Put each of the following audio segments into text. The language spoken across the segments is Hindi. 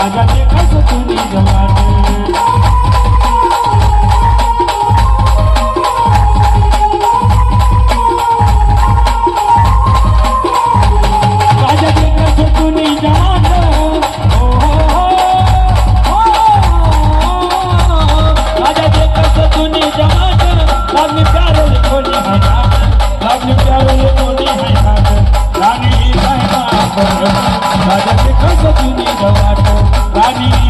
राजा देखा सो तेरी जवानी राजा देखा सो तूने जवान राजा देखा सो तूने जवान रानी प्यारो खोली है रानी प्यारो खोली है रानी है राजा देखा सो तूने जवान। Amin.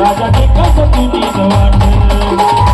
राजा ते कसं तुझी जवान?